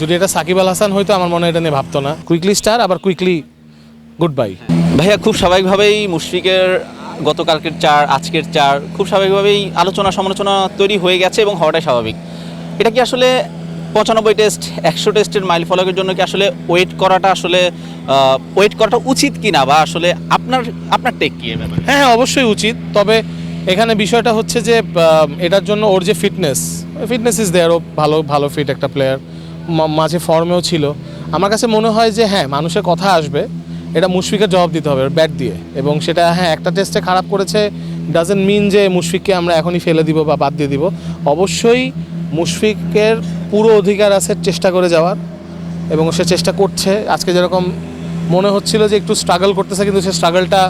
যদি এটা সাকিব আল হাসান হয়তো আমার মনে এটা নিয়ে ভাবতো না। কুইকলি স্টার আবার কুইকলি গুড বাই ভাইয়া খুব স্বাভাবিকভাবেই মুশফিকের গতকালকের চার আজকের চার খুব স্বাভাবিকভাবেই আলোচনা সমালোচনা তৈরি হয়ে গেছে এবং হওয়াটাই স্বাভাবিক। এটা কি আসলে পঁচানব্বই টেস্ট একশো টেস্টের মাইল ফলকের জন্য কি আসলে ওয়েট করাটা আসলে ওয়েট করাটা উচিত কি না বা আসলে আপনার আপনার টেক কি হ্যাঁ হ্যাঁ অবশ্যই উচিত। তবে এখানে বিষয়টা হচ্ছে যে এটার জন্য ওর যে ফিটনেস ফিটনেস ইজ দেয়ার ও ভালো ভালো ফিট একটা প্লেয়ার মাঝে ফর্মেও ছিল। আমার কাছে মনে হয় যে হ্যাঁ মানুষের কথা আসবে, এটা মুশফিকের জবাব দিতে হবে ব্যাট দিয়ে। এবং সেটা হ্যাঁ একটা টেস্টে খারাপ করেছে ডাজেন্ট মিন যে মুশফিককে আমরা এখনই ফেলে দিব বা বাদ দিয়ে দিব। অবশ্যই মুশফিকের পুরো অধিকার আছে চেষ্টা করে যাওয়ার, এবং সে চেষ্টা করছে। আজকে যেরকম মনে হচ্ছিল যে একটু স্ট্রাগল করতেছে, কিন্তু সে স্ট্রাগলটা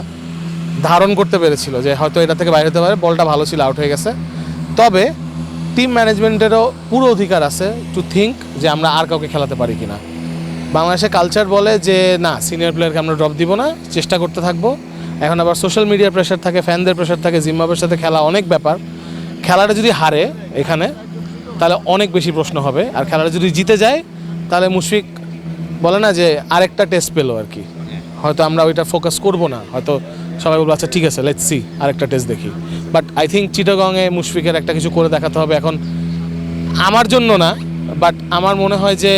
ধারণ করতে পেরেছিল যে হয়তো এটা থেকে বাইরে হতে পারে বলটা ভালো ছিল আউট হয়ে গেছে। তবে টিম ম্যানেজমেন্টেরও পুরো অধিকার আছে টু থিঙ্ক যে আমরা আর কাউকে খেলাতে পারি কিনা। বাংলাদেশের কালচার বলে যে, না সিনিয়র প্লেয়ারকে আমরা ড্রপ দিব না, চেষ্টা করতে থাকব। এখন আবার সোশ্যাল মিডিয়ার প্রেশার থাকে ফ্যানদের প্রেশার থাকে জিম্বাবের সাথে খেলা অনেক ব্যাপার। খেলাটা যদি হারে এখানে, তাহলে অনেক বেশি প্রশ্ন হবে। আর খেলাটা যদি জিতে যায়, তাহলে মুশফিক বলে না যে, আরেকটা টেস্ট পেল আর কি। হয়তো আমরা ওইটা ফোকাস করব না। হয়তো সবাই বলব আচ্ছা ঠিক আছে লেটস সি আরেকটা টেস্ট দেখি। বাট আই থিঙ্ক চিটাগংয়ে মুশফিকের একটা কিছু করে দেখাতে হবে এখন আমার জন্য না বাট আমার মনে হয় যে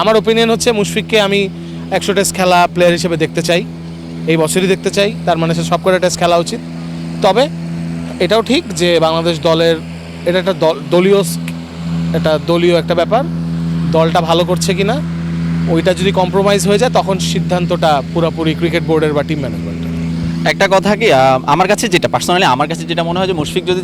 আমার ওপিনিয়ন হচ্ছে মুশফিককে আমি একশো টেস্ট খেলা প্লেয়ার হিসেবে দেখতে চাই, এই বছরই দেখতে চাই, তার মানে সে সব কটা টেস্ট খেলা উচিত। তবে এটাও ঠিক যে বাংলাদেশ দলের, এটা একটা দল, দলীয় এটা দলীয় একটা ব্যাপার, দলটা ভালো করছে কিনা, ওইটা যদি কম্প্রোমাইজ হয়ে যায়, তখন সিদ্ধান্তটা পুরোপুরি ক্রিকেট বোর্ডের বা টিম ম্যানেজমেন্টের একটা কথা কি আমার কাছে যেটা পার্সোনালি আমার কাছে যেটা মনে হয় যে মুশফিক যদি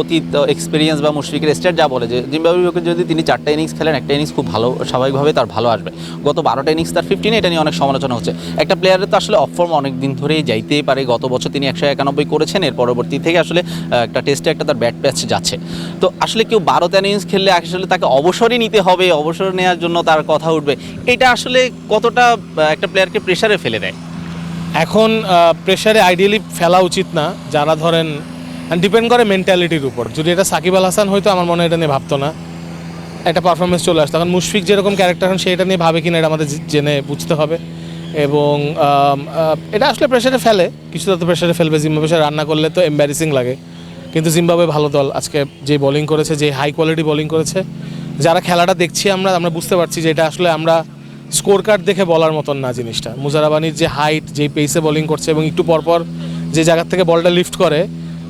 অতীত এক্সপিরিয়েন্স বা মুশফিকের স্টেট যা বলে যে জিম্বাবুয়ের বিপক্ষে যদি তিনি চারটা ইনিংস খেলেন, একটা ইনিংস খুব ভালো, স্বাভাবিকভাবে তার ভালো আসবে। গত বারোটা ইনিংস তার ফিফটিনে এটা নিয়ে অনেক সমালোচনা হচ্ছে। একটা প্লেয়ারের তো আসলে অফ ফর্ম অনেক দিন ধরেই যাইতেই পারে, গত বছর তিনি একশো একানব্বই করেছেন, এর পরবর্তী থেকে আসলে একটা টেস্টে একটা তার ব্যাট প্যাচ যাচ্ছে। তো আসলে কেউ বারো ইনিংস খেললে আসলে তাকে অবসরই নিতে হবে, অবসর নেওয়ার জন্য তার কথা উঠবে। এটা আসলে কতটা একটা প্লেয়ারকে প্রেশারে ফেলে দেয়? এখন প্রেশারে আইডিয়ালি ফেলা উচিত না, যারা ধরেন ডিপেন্ড করে মেন্টালিটির উপর। যদি এটা সাকিব আল হাসান হয়তো আমার মনে এটা নিয়ে ভাবতো না। একটা পারফরমেন্স চলে আসতো। এখন মুশফিক যেরকম ক্যারেক্টার এখন সেটা নিয়ে ভাবে কিনা এটা আমাদের জেনে বুঝতে হবে। এবং এটা আসলে প্রেশারে ফেলে। কিছুটা তো প্রেশারে ফেলবে। জিম্বাবে সে রান্না করলে তো এম্বারেসিং লাগে। কিন্তু জিম্বাবে ভালো দল। আজকে যে বোলিং করেছে, যে হাই কোয়ালিটি বোলিং করেছে, যারা খেলাটা দেখছি আমরা আমরা বুঝতে পারছি যে এটা আসলে আমরা স্কোর কার্ড দেখে বলার মতন না জিনিসটা। মুজারাবানির যে হাইট যে পেসে বোলিং করছে এবং একটু পরপর যে জায়গার থেকে বলটা লিফট করে,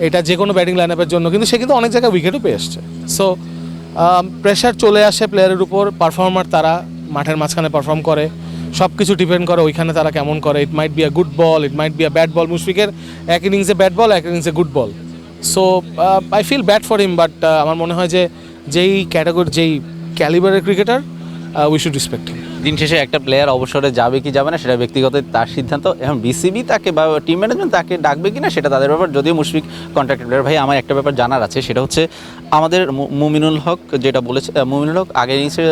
এটা যে কোনো ব্যাটিং লাইন আপের জন্য কিন্তু সে কিন্তু অনেক জায়গায় উইকেটও পেয়ে এসছে সো প্রেশার চলে আসে প্লেয়ারের উপর পারফর্মার তারা মাঠের মাঝখানে পারফর্ম করে সব কিছু ডিপেন্ড করে ওইখানে তারা কেমন করে। It might be a good ball it might be a bat ball মুশফিকের এক ইনিংসে ব্যাট বল এক ইনিংসে good ball so I feel bad for him but আমার মনে হয় যে যেই ক্যাটাগরি যেই ক্যালিবারের cricketer we should respect him দিন শেষে একটা প্লেয়ার অবসরে যাবে কি যাবে না সেটা ব্যক্তিগত তার সিদ্ধান্ত। এখন বিসিবি তাকে বা টিম ম্যানেজমেন্ট তাকে ডাকবে কি না সেটা তাদের ব্যাপার। যদিও মুশফিক কন্ট্রাক্ট প্লেয়ার ভাই, আমার একটা ব্যাপার জানার আছে, সেটা হচ্ছে আমাদের মুমিনুল হক যেটা বলেছে মুমিনুল হক আগের ইনিংসে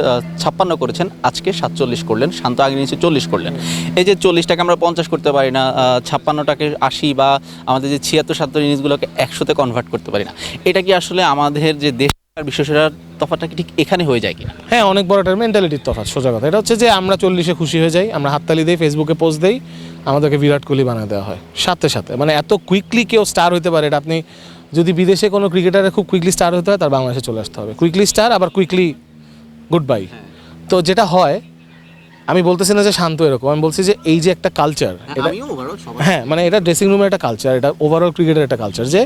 ছাপ্পান্ন করেছেন, আজকে সাতচল্লিশ করলেন, শান্ত আগের ইনিংসে চল্লিশ করলেন। এই যে চল্লিশটাকে আমরা পঞ্চাশ করতে পারি না ছাপ্পান্নটাকে আশি বা আমাদের যে ছিয়াত্তর সাত্তর ইনিংসগুলোকে একশোতে কনভার্ট করতে পারি না। এটা কি আসলে আমাদের যে দেশ বিশ্বসেরার তফাৎটা কি ঠিক এখানে হয়ে যায় কিনা? হ্যাঁ অনেক বড় একটা মেন্টালিটির তফাৎ সোজা কথা। এটা হচ্ছে যে আমরা চল্লিশে খুশি হয়ে যাই আমরা হাততালি দিই ফেসবুকে পোস্ট দেই আমাদেরকে বিরাট কোহলি বানিয়ে দেওয়া হয়। সাথে সাথে। মানে এত কুইকলি কেউ স্টার হতে পারে এটা আপনি যদি বিদেশে কোনো ক্রিকেটারে খুব কুইকলি স্টার হতে হয় তার বাংলাদেশে চলে আসতে হবে। কুইকলি স্টার আবার কুইকলি গুড বাই তো যেটা হয় আমি বলতেছি না যে শান্ত এরকম আমি বলছি যে এই যে একটা কালচার এটা হ্যাঁ মানে এটা ড্রেসিং রুমের একটা কালচার এটা ওভারঅল ক্রিকেটের একটা কালচার যে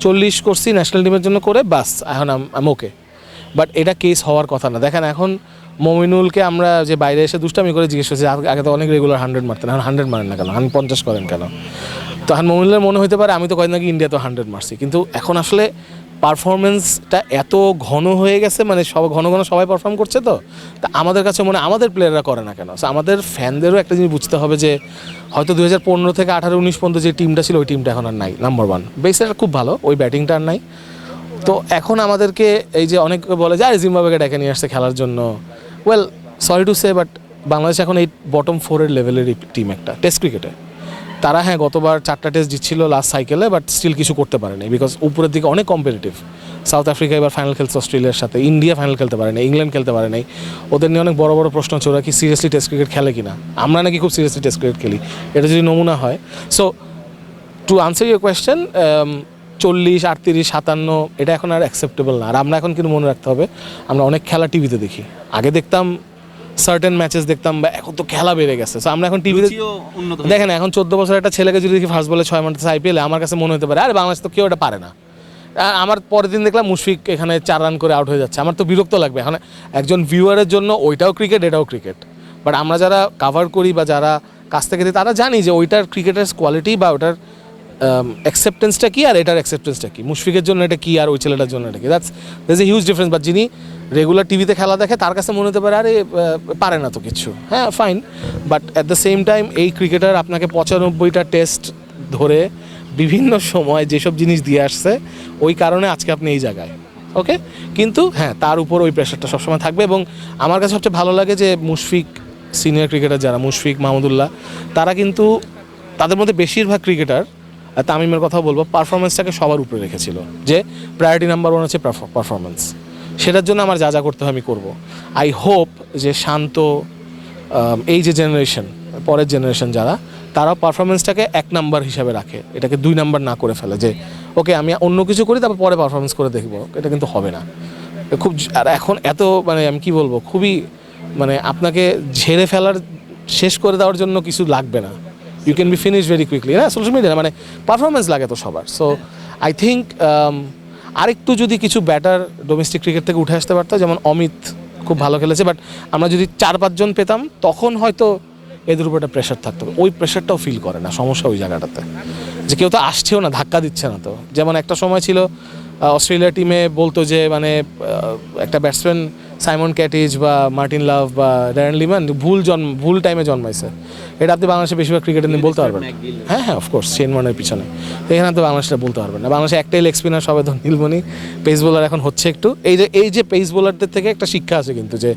চল্লিশ করছি ন্যাশনাল টিমের জন্য করে বাস এখন আম ওকে বাট এটা কেস হওয়ার কথা না। দেখেন এখন মমিনুলকে আমরা যে বাইরে এসে দুষ্টামি করে জিজ্ঞেস করছি আগে- আগে তো অনেক রেগুলার হান্ড্রেড মারতেন এখন হান্ড্রেড মারেন না কেন? এখন পঞ্চাশ করেন কেন? তো এখন মমিনুলের মনে হতে পারে আমি তো কয়েকদিন আগে ইন্ডিয়া তো হান্ড্রেড মারছি। কিন্তু এখন আসলে পারফরমেন্সটা এত ঘন হয়ে গেছে মানে সব ঘন ঘন সবাই পারফর্ম করছে তো, তা আমাদের কাছে মনে আমাদের প্লেয়াররা করে না কেন? আমাদের ফ্যানদেরও একটা জিনিস বুঝতে হবে যে, হয়তো দু হাজার পনেরো থেকে আঠারো, উনিশ পর্যন্ত যে টিমটা ছিল, ওই টিমটা এখন আর নাই নাম্বার ওয়ান বেসটা খুব ভালো, ওই ব্যাটিংটা আর নাই। তো এখন আমাদেরকে এই যে অনেক বলে যে, আরে জিম্বাবুকে ডেকে নিয়ে আসছে খেলার জন্য। Well sorry to say but Bangladesh এখন এই বটম ফোরের লেভেলের টিম একটা টেস্ট ক্রিকেটে তারা হ্যাঁ গতবার চারটা টেস্ট জিতছিল লাস্ট সাইকেলে বাট স্টিল কিছু করতে পারেনি বিকজ উপরের দিকে অনেক কম্পিটিটিভ সাউথ আফ্রিকা এবার ফাইনাল খেলছে অস্ট্রেলিয়ার সাথে ইন্ডিয়া ফাইনাল খেলতে পারে না ইংল্যান্ড খেলতে পারে নাই ওদের নিয়ে অনেক বড় বড় প্রশ্ন হচ্ছে, ওরা কি সিরিয়াসলি টেস্ট ক্রিকেট খেলে কিনা? আমরা নাকি খুব সিরিয়াসলি টেস্ট ক্রিকেট খেলি। এটা যদি নমুনা হয়। So to answer your question চল্লিশ, আটত্রিশ, সাতান্ন, এটা এখন আর অ্যাকসেপ্টেবল না। আর আমরা এখন কিন্তু মনে রাখতে হবে, আমরা অনেক খেলা টিভিতে দেখি। আগে দেখতাম সার্টেন ম্যাচেস দেখতাম বা এখন তো খেলা বেড়ে গেছে। সো আমরা এখন টিভিতে দেখেন এখন চোদ্দ বছর একটা ছেলেকে যদি দেখি ফার্স্ট বলে ছয় মারতেছে আইপিএলে আমার কাছে মনে হতে পারে আরে বাংলাদেশ তো কেউ এটা পারে না। আমার পরের দিন দেখলাম মুশফিক এখানে চার রান করে আউট হয়ে যাচ্ছে। আমার তো বিরক্ত লাগবে। এখন একজন ভিউয়ারের জন্য ওইটাও ক্রিকেট এটাও ক্রিকেট বাট আমরা যারা কাভার করি বা যারা কাছ থেকে দিই তারা জানি যে ওইটার ক্রিকেটের কোয়ালিটি বা ওটার অ্যাকসেপ্টেন্সটা কী আর এটার অ্যাকসেপ্টেন্সটা কী? মুশফিকের জন্য এটা কী আর ওই ছেলেটার জন্য এটা কি? That's that's a huge difference but যিনি রেগুলার টিভিতে খেলা দেখে, তার কাছে মনে হতে পারে, আরে পারে না তো কিছু। হ্যাঁ fine but at the same time এই ক্রিকেটার আপনাকে পঁচানব্বইটা টেস্ট ধরে বিভিন্ন সময় যেসব জিনিস দিয়ে আসছে, ওই কারণে আজকে আপনি এই জায়গায়। ওকে কিন্তু হ্যাঁ তার উপর ওই প্রেশারটা সবসময় থাকবে এবং আমার কাছে সবচেয়ে ভালো লাগে যে মুশফিক সিনিয়র ক্রিকেটার যারা, মুশফিক মাহমুদুল্লাহ, তারা কিন্তু তাদের মধ্যে বেশিরভাগ ক্রিকেটার তামিমের কথা বলব পারফরমেন্সটাকে সবার উপরে রেখেছিল। যে প্রায়োরিটি নাম্বার ওয়ান হচ্ছে পারফরমেন্স সেটার জন্য আমার যা যা করতে হয় আমি করব। আই হোপ যে শান্ত এই যে জেনারেশন পরের জেনারেশন যারা, তারাও পারফরমেন্সটাকে এক নাম্বার হিসাবে রাখে। এটাকে দুই নাম্বার না করে ফেলে যে ওকে আমি অন্য কিছু করি, তারপর পরে পারফরমেন্স করে দেখব। এটা কিন্তু হবে না। খুব আর এখন এত মানে আমি কি বলব, খুবই মানে আপনাকে ঝেড়ে ফেলার, শেষ করে দেওয়ার জন্য কিছু লাগবে না। You can be finish very quickly না সোশ্যাল মিডিয়া মানে পারফরমেন্স লাগে তো সবার। সো আই থিঙ্ক আরেকটু যদি কিছু ব্যাটার ডোমেস্টিক ক্রিকেট থেকে উঠে আসতে পারতো, যেমন অমিত খুব ভালো খেলেছে বাট আমরা যদি চার পাঁচজন পেতাম, তখন হয়তো এদের উপর একটা প্রেশার থাকতো। ওই প্রেশারটাও ফিল করে না, সমস্যা ওই জায়গাটাতে। যে কেউ তো আসছেও না, ধাক্কা দিচ্ছে না তো। যেমন একটা সময় ছিল অস্ট্রেলিয়া টিমে বলতো যে মানে একটা ব্যাটসম্যান সাইমন ক্যাটিজ বা মার্টিন লাভ বা ড্যারেন লিমান ভুল জন্ম ভুল টাইমে জন্মাইছে। এটা আপনি বাংলাদেশে বেশিরভাগ ক্রিকেটের নিয়ে বলতে পারবেন। হ্যাঁ হ্যাঁ অফকোর্স চেন মনের পিছনে। তো এখানে তো বাংলাদেশটা বলতে পারবেন না। বাংলাদেশে একটাই লেগ স্পিনার সবাই তো নীলমণি পেস বোলার এখন হচ্ছে একটু। এই যে এই যে পেস বোলারদের থেকে একটা শিক্ষা আছে কিন্তু যে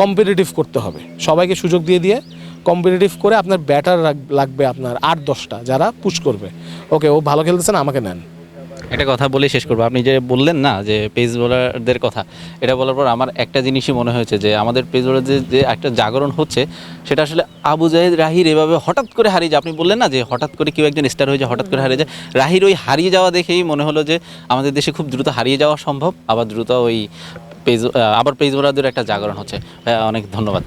কম্পিটিটিভ করতে হবে। সবাইকে সুযোগ দিয়ে দিয়ে কম্পিটিটিভ করে আপনার ব্যাটার লাগবে আপনার আট দশটা যারা পুশ করবে। ওকে ও ভালো খেলতেছে না, আমাকে নেন। একটা কথা বলে শেষ করব। আপনি যে বললেন না যে পেস বোলারদের কথা, এটা বলার পর আমার একটা জিনিসই মনে হয়েছে যে আমাদের পেস বোলারদের যে একটা জাগরণ হচ্ছে, সেটা আসলে আবু জাহেদ রাহির এভাবে হঠাৎ করে হারিয়ে যায়। আপনি বললেন না যে হঠাৎ করে কেউ একজন স্টার হয়ে যায়, হঠাৎ করে হারিয়ে যায়। রাহির ওই হারিয়ে যাওয়া দেখেই মনে হলো যে আমাদের দেশে খুব দ্রুত হারিয়ে যাওয়া সম্ভব, আবার দ্রুত ওই পেজ আবার পেজ বোলারদের একটা জাগরণ হচ্ছে। অনেক ধন্যবাদ।